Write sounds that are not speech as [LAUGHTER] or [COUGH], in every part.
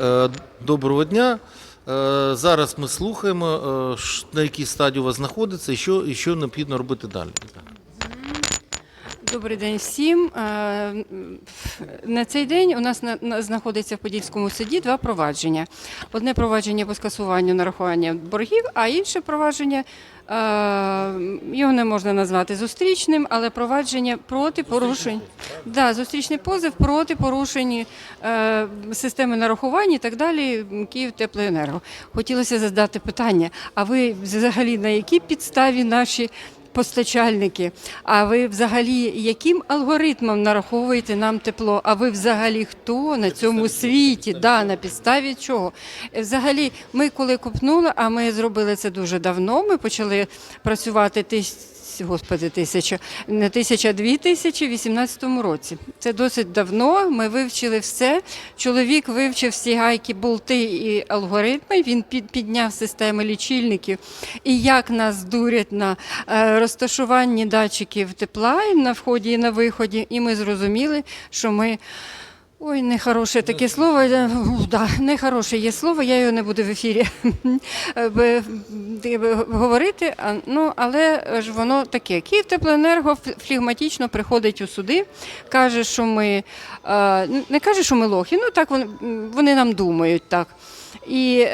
Е, Доброго дня. Е, Зараз ми слухаємо, е, на якій стадії у вас знаходиться і що, і що необхідно робити далі. Добрий день всім. Е, На цей день у нас на- на- знаходиться в Подільському суді два провадження. Одне провадження по скасуванню нарахування боргів, а інше провадження е, його не можна назвати зустрічним, але провадження проти порушень. Да, зустрічний позов проти порушень е, системи нарахування і так далі. Київ Теплоенерго. Хотілося задати питання: а ви взагалі на якій підставі наші? Постачальники. А ви взагалі яким алгоритмом нараховуєте нам тепло? А ви взагалі хто на цьому світі? Да, на підставі чого? Е, Взагалі, ми коли купнули, а ми зробили це дуже давно. Ми почали працювати тисяч. Господи, тисяча не тисяча, дві тисячі в 18 році. Це досить давно. Ми вивчили все. Чоловік вивчив всі гайки, болти і алгоритми. Він підняв системи лічильників. І як нас дурять на е, розташуванні датчиків тепла на вході і на виході. І ми зрозуміли, що ми. Ой, нехороше таке слово. е, Да, нехороше є слово, я його не буду в ефірі [LAUGHS] е, б- говорити. Ну, але ж воно таке. Київ теплоенерго ф- флегматично приходить у суди, каже, що ми е, не каже, що ми лохи, ну так вони нам думають так. І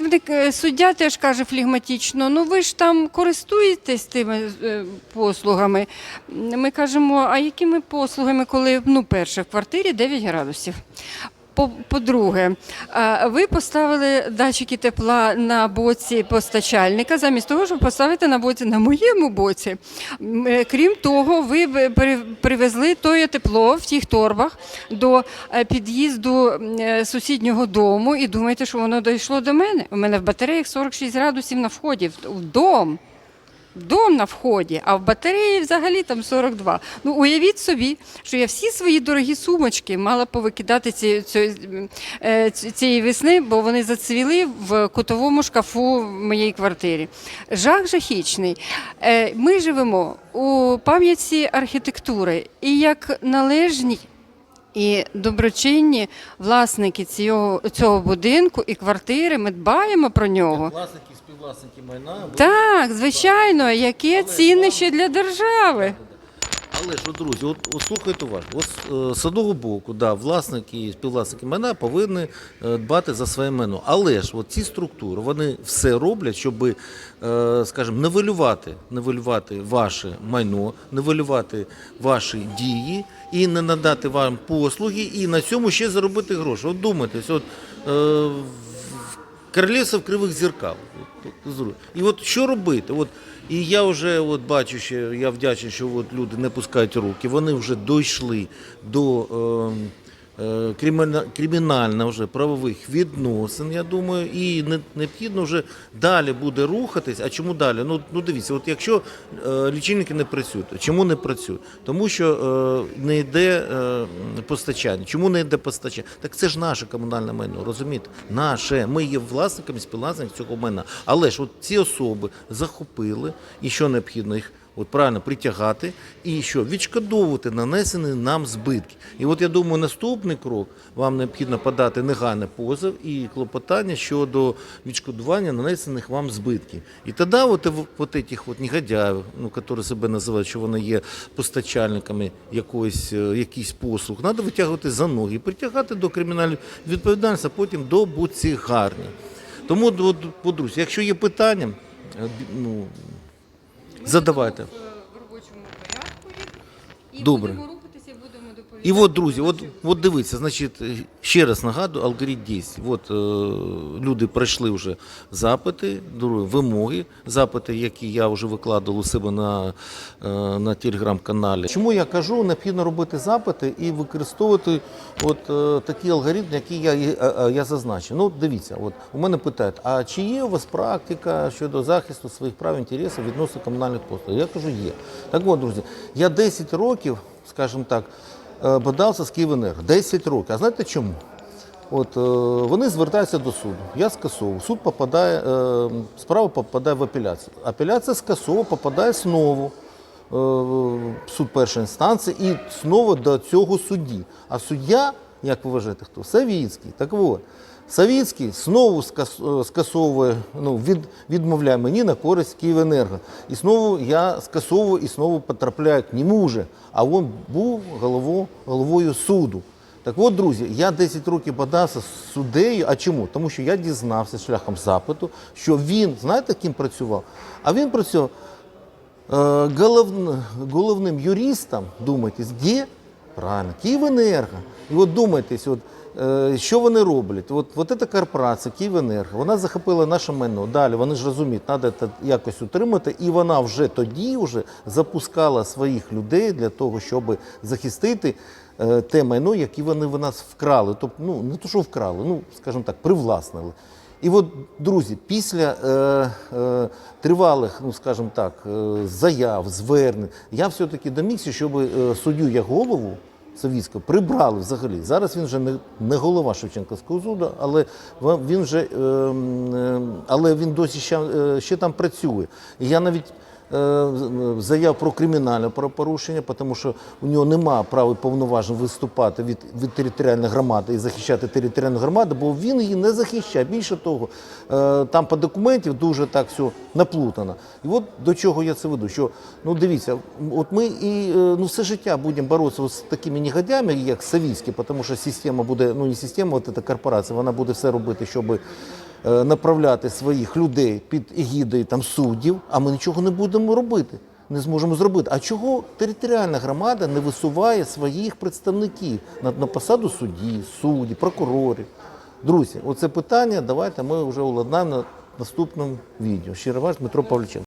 е, м, вони к- суддя теж каже флігматично: ну ви ж там користуєтесь тими е, послугами. Ми кажемо, а якими послугами, коли ну, перше в квартирі 9 градусів. По- По-друге, а, ви поставили датчики тепла на боці постачальника, замість того, щоб поставити на боці на моєму боці. Е, Крім того, ви при- привезли тоє тепло в тих торбах до е, під'їзду е, сусіднього дому і думаєте, що воно дійшло до мене. У мене в батареях 46 градусів на вході в дом. Дом на вході, а в батареї взагалі там 42. Ну уявіть собі, що я всі свої дорогі сумочки мала повикидати ці, ці, е, цієї весни, бо вони зацвіли в кутовому шкафу в моїй квартирі. Жах жахічний. Е, Ми живемо у пам'ятці архітектури і як належні. І доброчинні власники цього, цього будинку і квартири, ми дбаємо про нього. Власники, співвласники майна. Так, звичайно, яке ціннище для держави. Але ж, друзі, от, от слухайте уважно. От е, з одного боку, да, власники і співвласники майна повинні е, дбати за своє майно. Але ж от ці структури вони все роблять, щоб, е, скажімо, нивелювати, нивелювати ваше майно, нивелювати ваші дії і не надати вам послуги, і на цьому ще заробити гроші. От думайтесь, от е, Королівство кривих от, І от що робити? От, і я вже от бачу, що я вдячний, що от люди не пускають руки. Вони вже дійшли до е, кримінально вже правових відносин, я думаю, і не, необхідно вже далі буде рухатись. А чому далі? Ну, ну дивіться, от якщо е, лічильники не працюють, чому не працюють? Тому що е, не йде е, постачання. Чому не йде постачання? Так це ж наше комунальне майно, розумієте? Наше. Ми є власниками, співвласниками цього майна. Але ж от ці особи захопили, і що необхідно їх. От правильно притягати і що відшкодовувати нанесені нам збитки. І от я думаю, наступний крок вам необхідно подати негайний позов і клопотання щодо відшкодування нанесених вам збитків. І тоді от, от этих от негодяїв, ну, які себе називають, що вони є постачальниками якоїсь, е, якихось послуг, треба витягувати за ноги, притягати до кримінальної відповідальності, а потім до буцігарні. Тому, от, от, друзі, якщо є питання, е, задавайте. В робочому порядку і Добре. будемо рухатися, і будемо доповідати. І от, друзі, от, от дивіться, значить, ще раз нагадую, алгоритм дій. От е, люди пройшли вже запити, вимоги, запити, які я вже викладав у себе на, е, на телеграм-каналі. Чому я кажу, необхідно робити запити і використовувати от е, такий алгоритм, який я, е, е, я зазначив. Ну, дивіться, от у мене питають, а чи є у вас практика щодо захисту своїх прав і інтересів відносно комунальних послуг? Я кажу, є. Так от, друзі, я 10 років, скажімо так, е, бодався з Київенерго. 10 років. А знаєте чому? От е, вони звертаються до суду. Я скасовую. Суд попадає, е, справа попадає в апеляцію. Апеляція скасовує, попадає знову. в суд першої інстанції і знову до цього судді. А суддя як ви вважаєте, хто? Савіцький. Так от, Савіцький знову скасовує, ну, від, відмовляє мені на користь Київенерго. І знову я скасовую і знову потрапляю к нему вже. А він був голово, головою суду. Так от, друзі, я 10 років бодався з суддею. А чому? Тому що я дізнався шляхом запиту, що він, знаєте, ким працював? А він працював е, головн- головним юристом, думаєте, де? Правильно, Київенерго. І от думайтесь, от, що вони роблять? От, от ця корпорація Київенерго, вона захопила наше майно. Далі вони ж розуміють, треба це якось утримати. І вона вже тоді вже запускала своїх людей для того, щоб захистити е, те майно, яке вони в нас вкрали. Тобто, ну не то, що вкрали, ну скажімо так, привласнили. І от, друзі, після е, е, тривалих, ну скажімо так, е, заяв, звернень, я все-таки домігся, щоб е, суддю як голову Савіцького прибрали взагалі. Зараз він вже не, не голова Шевченківського суду, але він вже, е, е, але він досі ще, е, ще там працює. І я навіть заяв про кримінальне правопорушення, тому що у нього немає права повноважень виступати від, від територіальної громади і захищати територіальну громаду, бо він її не захищає. Більше того, е, там по документів дуже так все наплутано. І от до чого я це веду. Що ну дивіться, от ми і е, ну все життя будемо боротися з такими негодяями, як Савійський, тому що система буде, ну не система, от корпорація, вона буде все робити, щоб е, направляти своїх людей під егідою там суддів, а ми нічого не будемо робити. Не зможемо зробити. А чого територіальна громада не висуває своїх представників на, на посаду судді, судді, прокурорів? Друзі, оце питання давайте ми вже уладнаємо на наступному відео. Щиро ваш Дмитро Павліченко.